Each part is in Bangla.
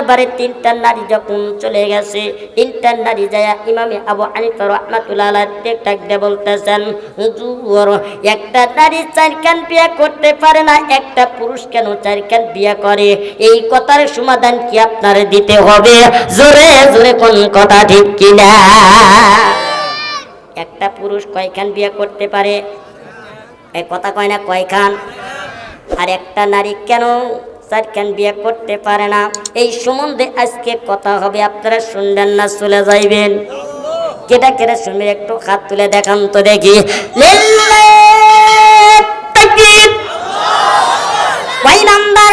দরবারে তিনটা নারী যখন চলে গেছে, তিনটা নারী যায় ইমামে আবু হানিফা রহমাতুল্লাহ ডাক দিয়ে বলতেছেন, হুজুর, একটা নারী চারখান বিয়ে করতে পারে না, একটা পুরুষ কেন চারখান বিয়ে করে? এই কথার সমাধান কি আপনার দিতে হবে? জোরে জোরে কোন কথা ঠিক কিনা? একটা পুরুষ কয়খান বিয়ে করতে পারে? এই কথা কয় না কয়খান আর একটা নারী কেন চারখান বিয়ে করতে পারে না। এই সম্বন্ধে আজকে কথা হবে, আপনারা শুনবেন না, চলে যাইবেন। কেটা কেটে শুনবে একটু হাত তুলে দেখান তো দেখি। নাম্বার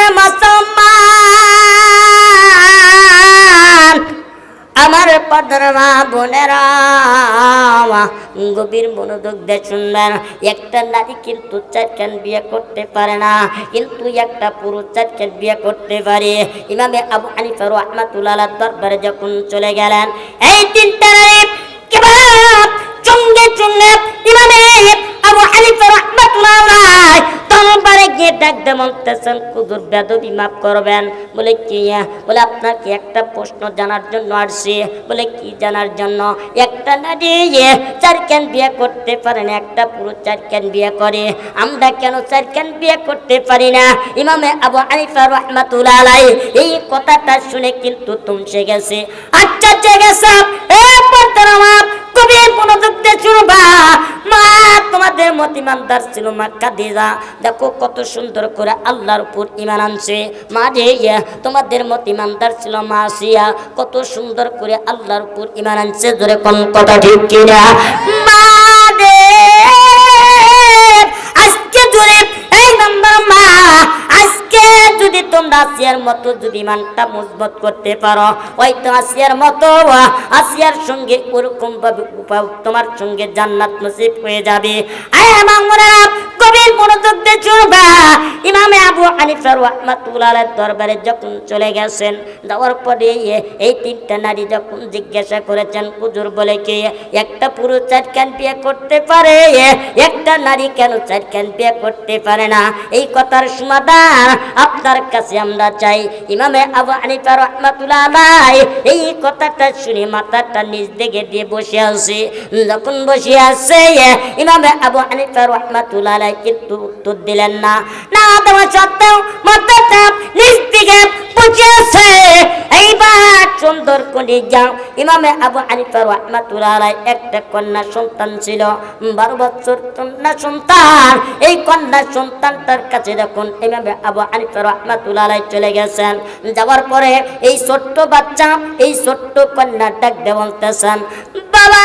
আমার পদর মা বোনেরা গভীর মনোযোগ দিয়ে শুনবেন। একটা নারী কিন্তু চারখান বিয়ে করতে পারে না, কিন্তু একটা পুরুষ চারখান বিয়ে করতে পারে। ইমামে আবু হানিফা রহমাতুল্লাহ দরবারে যখন চলে গেলেন, এই তিনটা নারী কেবল চঙ্গে চঙ্গে ইমামে আবু হানিফা রহমাতুল্লাহ দরবারে গিয়ে ডাক দে বলতেছেন কুদুর বেদবি মাফ করবেন। বলে কি বলে আপনার কি একটা প্রশ্ন জানার জন্য আসছি। বলে কি জানার জন্য? একটা নারী চারখান বিয়ে করতে পারে না? একটা পুরুষ চারখান বিয়ে করে? আমরা কেন চারখান বিয়ে করতে পারি না? ইমামে আবু হানিফা রহমাতুল্লাহ আলাইহি এই কথাটা শুনে কিন্তু তুমসে গেছে। আচ্ছা আমার কবি মনোযোগ দিয়ে মা তোমাদের মতিমানদার ছিল মা কাদিজা। দেখো কত সুন্দর করে আল্লাহর উপর ইমান আনছে। মা রে ইয়ে, তোমাদের মতিমানদার ছিল মা সিয়া কত সুন্দর করে আল্লাহর উপর ইমান আনছে। ধরে কোন কথা ঠিক কিনা? মা তোমরা আসিয়ার মতো যদি মানটা মজবুত করতে পারো ওই তো আসিয়ার মতো আসিয়ার সঙ্গে ওরকম ভাবে তোমার সঙ্গে জান্নাত নসিব হয়ে যাবে। আয় আমার কবির মনোযোগ দিয়ে শুনবা ইমামে আবু হানিফা রহমাতুল্লাহ দরবারে যখন চলে গেছেন, যাওয়ার পরে এই তিনটা নারী যখন জিজ্ঞাসা করেছেন, হুজুর বলে কি, একটা পুরুষ চারখান বিয়ে করতে পারে, একটা নারী কেন চারখান বিয়ে করতে পারে না? এই কথার সমাধান আপনার কাছে আমরা চাই। ইমামে আবু হানিফা রহমাতুল্লাহ এই কথাটা শুনে মাথাটা নিজ দিকে দিয়ে বসে আছে। যখন বসে আছে, ইমামে আবু হানিফা রহমাতুল্লাহ কিন্তু উত্তর দিলেন না। না দেওয়া সত্ত্বেও এইবার সুন্দর করে যাও। ইমামে আবু রহমাতুল্লাহ একটা কন্যা সন্তান ছিল, বারো বছর কন্যা সন্তান। এই কন্যা সন্তানটার কাছে যখন ইমামে আবু হানিফা রহমাতুল্লাহ চলে গেছেন, যাওয়ার পরে এই ছোট্ট বাচ্চা, এই ছোট্ট কন্যা ডাক দিয়ে বলতেছেন, বাবা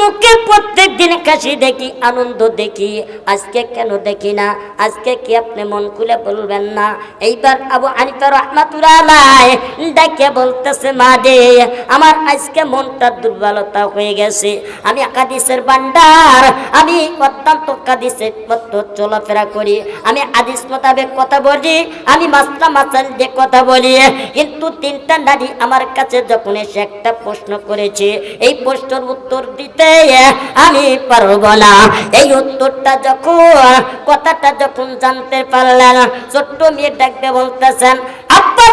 মুখে প্রত্যেক দিন কাশি দেখি, আনন্দ দেখি। আজকে কেন দেখি না? আজকে কি আপনি মন খুলে বলবেন না? এইবার আবু আনিফা রহমাতুল্লাহ আলাইহি ডাকে বলতেছে, মা দে আমার আজকে মনটা দুর্বলতা হয়ে গেছে। আমি হাদিসের ভান্ডার, আমি অত্যন্ত হাদিসের মতো চলাফেরা করি। আমি হাদিস মোতাবেক কথা বলি, আমি মাস্তা মাসাল দিয়ে কথা বলি। কিন্তু তিনটা নারী আমার কাছে যখন এসে একটা প্রশ্ন করেছে, এই প্রশ্নের উত্তর দিতে আমি পারব না। এই উত্তরটা যখন, কথাটা যখন জানতে পারলেন, ছোট্ট মেয়ে ডাকতে বলতেছেন, আব্বা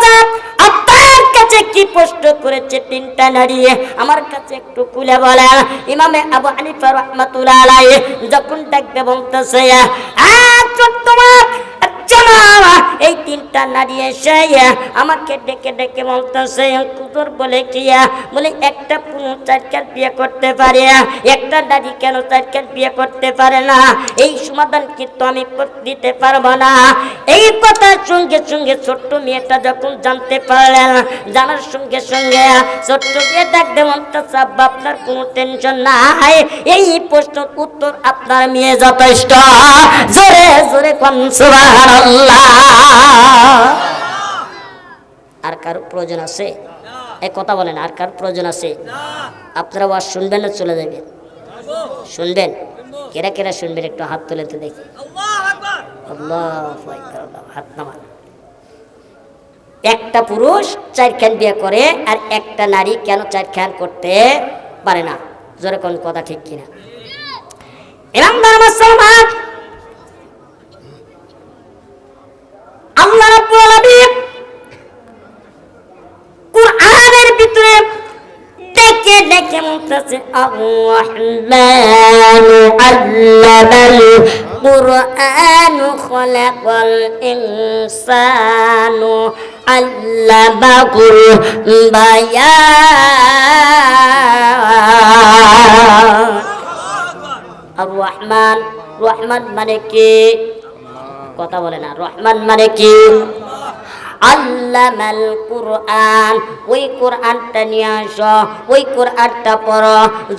কাছে কি প্রশ্ন করেছে তিনটা নারী? আমার কাছে একটু খুলে বলেন, ইমামে আবু রহমাতুল্লাহ আলাইহি, যখন ডাকতে বলতেছে চলো এই তিনটা নারী এসে আমাকে ডেকে ডেকে বলতেছে, কুকুর বলে কি বলে, একটা পুরুষ চারকার বিয়ে করতে পারে একটা নারী কেন চারকার বিয়ে করতে পারে না? এই সমাধান কিন্তু আমি দিতে পারব না। এই কথার সঙ্গে সঙ্গে ছোট্ট মেয়েটা যখন জানতে পারলেন, জানার সঙ্গে সঙ্গে ছোট্ট মেয়ে ডাকতে বলতেছে আপনার কোনো টেনশন নাই। এই প্রশ্নের উত্তর আপনার মেয়ে যথেষ্ট। জোরে জোরে কোন, সুবহানাল্লাহ। প্রয়োজন আছে? এই কথা বলেন, আর কার প্রয়োজন আছে? আপনারা ওয়াজ শুনবেন না চলে যাবেন? শুনবেন? কেরা কেরা শুনবেন? একটু হাত তুলে তো দেখি। হাত নামান। একটা পুরুষ চারখান বিয়ে করে, আর একটা নারী কেন চারখান করতে পারে না? জোরে কোন কথা ঠিক কিনা? ইমানদার মুসলমান আল্লাহ রাব্বুল আলামিন ডেকে বলতেছে আর-রহমানু আল্লামাল কুরআনু খলাকাল ইনসানু আল্লামাহুল বায়ান আর রহমান রহমান মানে কি কথা বলে না। রহমান মানে কি আল্লামাল কুরআন। ওই নিয়ে ওই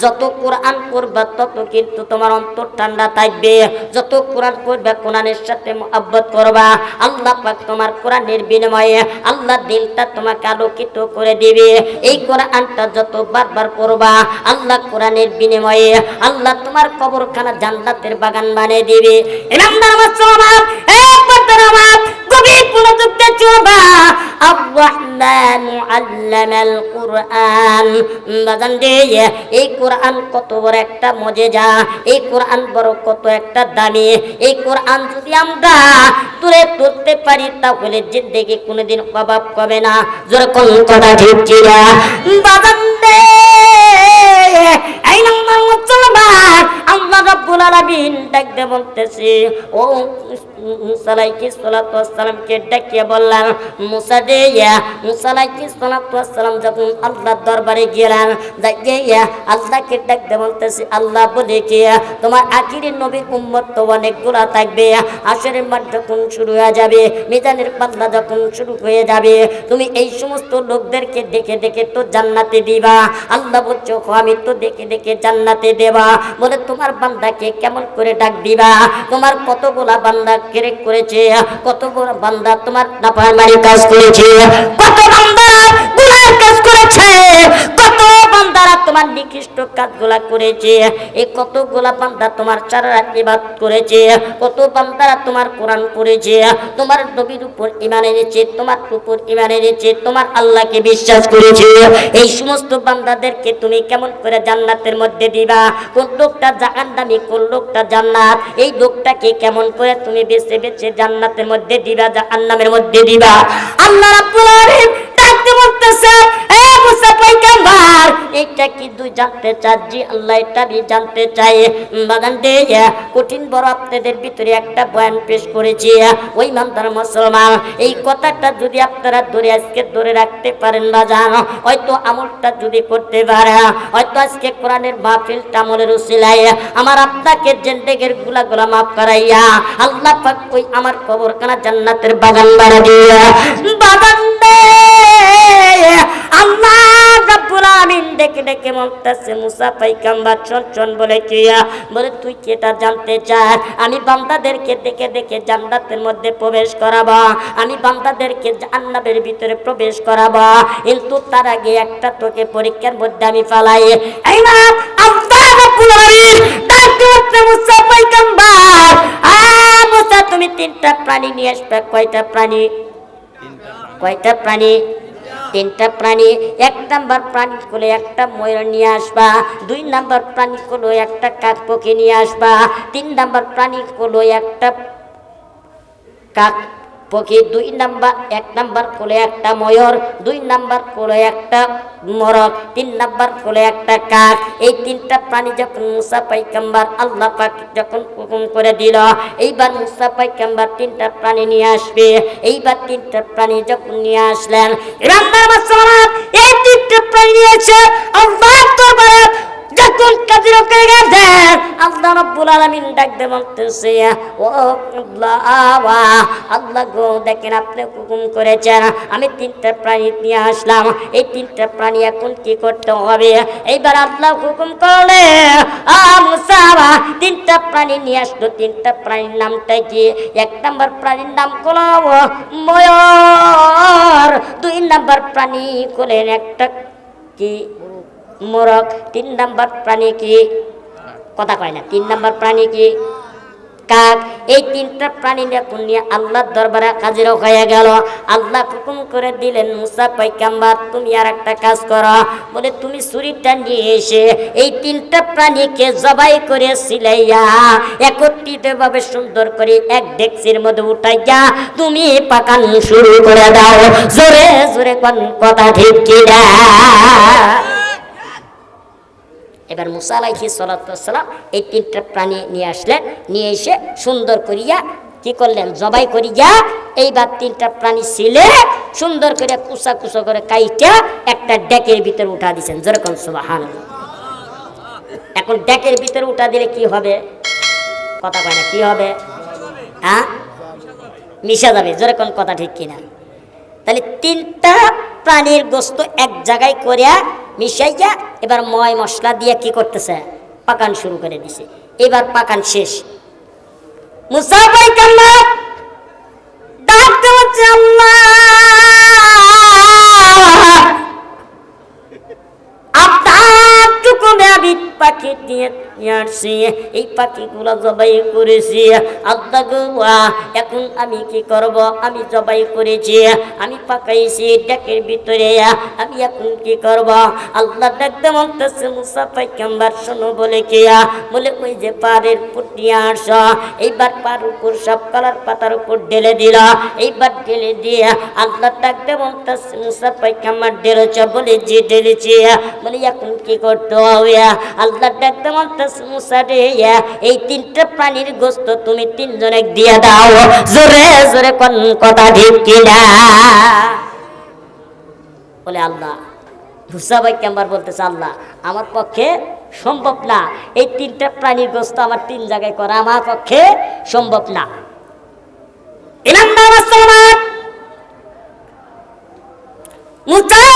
যত কোরআন পড়বা, তত কিন্তু তোমার অন্তর ঠান্ডা থাকবে। যত কোরআনের সাথে করবা। আল্লাহ পাক তোমার কোরআনের বিনিময়ে আল্লাহ দিলটা তোমাকে আলোকিত করে দিবে। এই কোরআনটা যত বারবার পড়বা, আল্লাহ কোরআনের বিনিময়ে আল্লাহ তোমার কবরখানা জান্নাতের বাগান বানিয়ে দিবে। আমার গভীর এই কোরআন তাহলে কোনোদিন অভাব কবে না। যেরকম কথা ঠিক দে নম্বর আলামিন ডাকতে ও মুসা আলাইহিস সালাতু ওয়াসসালামকে ডাকিয়ে বললেন মুসা দে আলাইহিস যখন দরবারে যাইয়ে ইয়া, আল্লাহকে ডাকতে আল্লাহ বলে তোমার আখিরের নবীর উম্মত তো থাকবে আসরের মাঠ যখন শুরু হয়ে যাবে, মিজানের পাল্লা যখন শুরু হয়ে যাবে, তুমি এই সমস্ত লোকদেরকে দেখে দেখে তো জান্নাতে দিবা, আল্লাহ বলছো আমি তো দেখে দেখে জান্নাতে দেবা, বলে তোমার বান্দাকে কেমন করে ডাক দিবা? তোমার কতগুলা বান্দা কেড়ে করেছে? কতগুলা বান্দা তোমার নাফারমারি কাজ করেছে? কত বান্দা কাজ করেছে? বান্দারা তোমার নিকৃষ্ট কাজগুলা করেছে এই কতগুলা বান্দা তোমার রাত ইবাদ করেছে, কত বান্দারা তোমার কোরআন পড়েছে, তোমার নবীর উপর ইমান এনেছে, তোমার উপর ইমান এনেছে, তোমার আল্লাহকে বিশ্বাস করেছে। এই সমস্ত বান্দাদেরকে তুমি কেমন করে জান্নাতের মধ্যে দিবা? কোন লোকটা জাহান্নামী, কোন লোকটা জান্নাত? এই লোকটাকে কেমন করে তুমি বেছে বেছে জান্নাতের মধ্যে দিবা, জাহান্নামের মধ্যে দিবা? আল্লাহ রাব্বুল আলামিন দুই জানতে চাচ্ছি আল্লাহ এটা জানতে চাই বাগান দিয়ে কঠিন বড় আপনাদের ভিতরে একটা বয়ান পেশ করেছি ওই মান্দার মুসলমান, এই কথাটা যদি আপনারা ধরে আজকে ধরে রাখতে পারেন বা জান, হয়তো আমলটা যদি করতে পারে, হয়তো আজকে কোরআনের মাহফিল আমলের উসিলাই আমার আপনাকে জেন্দেগেরগুলা গুলা মাফ করাইয়া, আল্লাহ পাক ওই আমার কবর কানা জান্নাতের বাগান বাড়া দিয়া, বাগান আমিন ডেকে ডেকে বলতেছে মুসা পাইকাম্বার চল চল বলে কিয়া বলে, তুই কি এটা জানতে চাস? আমি বান্দাদেরকে দেখে দেখে জান্নাতের মধ্যে প্রবেশ করাবা। আমি বান্দাদেরকে জান্নাতের ভিতরে প্রবেশ করাবা। কিন্তু তার আগে একটা তোকে পরীক্ষার মধ্যে আমি ফালাই। এই না মুসা পাইকাম্বার আ মুসা, তুমি তিনটা প্রাণী নিয়ে আসবে। কয়টা প্রাণী? কয়টা প্রাণী? তিনটা প্রাণী, এক নাম্বার প্রাণী কোলে একটা ময়ূর নিয়ে আসবা, দুই নাম্বার প্রাণী কোলো একটা কাক পক্ষী নিয়ে আসবা, তিন নাম্বার প্রাণী কোলো একটা কাক পক্ষী দুই নাম্বার, এক নাম্বার কোলে একটা ময়ূর, দুই নাম্বার কোলে একটা মরক, তিন নাম্বার কোলে একটা কাক। এই তিনটা প্রাণী যখন মুসা পাইকাম্বার আল্লাহ পাক যখন হুকুম করে দিল, এইবার মুসা পাইকাম্বার তিনটা প্রাণী নিয়ে আসবে। এইবার তিনটা প্রাণী যখন নিয়ে আসলেন এই রব্বুল আলামিন ডাকতে বলতেছে, ও আল্লাহ গো, দেখেন আপনি হুকুম করেছেন, আমি তিনটা প্রাণী নিয়ে আসলাম, এই তিনটা প্রাণী এখন কি করতে হবে? এইবার আল্লাহ হুকুম করলে তিনটা প্রাণী নিয়ে আসলো, তিনটা প্রাণীর নামটা কি? এক নাম্বার প্রাণীর নাম হলো ময়ূর, দুই নাম্বার প্রাণী করলেন একটা কি? মোরগ, তিন নাম্বার প্রাণী কি? কথা কয় না। তিন নম্বর প্রাণী কি? কাক। এই তিনটা প্রাণী যখন নিয়ে আল্লাহর দরবারে হাজির হয়ে গেল। আল্লাহ হুকুম করে দিলেন, মুসা পৈকাম্বার তুমি আর একটা কাজ করো। বলে, তুমি ছুরিটা নিয়ে এসে এই তিনটা প্রাণীকে জবাই করে সিলাইয়া একত্রিত ভাবে সুন্দর করে এক ডেক্সির মধ্যে উঠাইয়া তুমি পাকান শুরু করে দাও। জোরে জোরে কোন কথা ঠিক কিনা এবার মুসা আলাইহি সালাম এই তিনটা প্রাণী নিয়ে আসলেন, নিয়ে এসে সুন্দর করিয়া কি করলেন? জবাই করিয়া এইবার তিনটা প্রাণী ছিলে সুন্দর করে কুসা কুসা করে কাইটা একটা ডেকের ভিতরে উঠা দিছেন। যেরকম সুবাহান এখন ডেকের ভিতরে উঠা দিলে কি হবে? কথা কয় না, কি হবে? হ্যাঁ মিশা যাবে। যেরকম কথা ঠিক কিনা? তাহলে তিনটা প্রাণীর গোস্ত এক জায়গায় করিয়া মিশাইয়া এবার ময় মশলা দিয়ে কি করতেছে? পাকান শুরু করে দিছে। এবার পাকান শেষ। আপনার টুকুমে আমি পাখি দিয়ে নিয়ে আসছি এই পাখিগুলো জবাই করেছি। আল্লাহ এখন আমি কি করব? আমি জবাই করেছি, আমি পাকাইছি ডাকের ভিতরে, আমি এখন কি করব? আল্লাহ ডাকতে মনতেছে মুসা পাইকাম্বার শোনো বলে কি, বলে ওই যে পাড়ের পুটিয়ে আস এইবার পার উপর সব কালার পাতার উপর ঢেলে দিল, এইবার ঢেলে দিয়ে আল্লাহ ডাকতে মনতেছে মুসা পাইকাম্বার ঢেলেছ, বলে যে ঢেলেছি, বলে এখন কি করতে হবে? আল্লাহ ডাকতে এই তিনটা প্রাণীর গোস্ত তুমি তিনজনে দিয়ে দাও। জোরে জোরে কোন কথা বলে আল্লাহ মুসা ভাই কেমবার বলতেছে, আল্লাহ, আমার পক্ষে সম্ভব না। এই তিনটা প্রাণীর গোস্ত আমার তিন জায়গায় করা আমার পক্ষে সম্ভব না। ইমানদার মুসা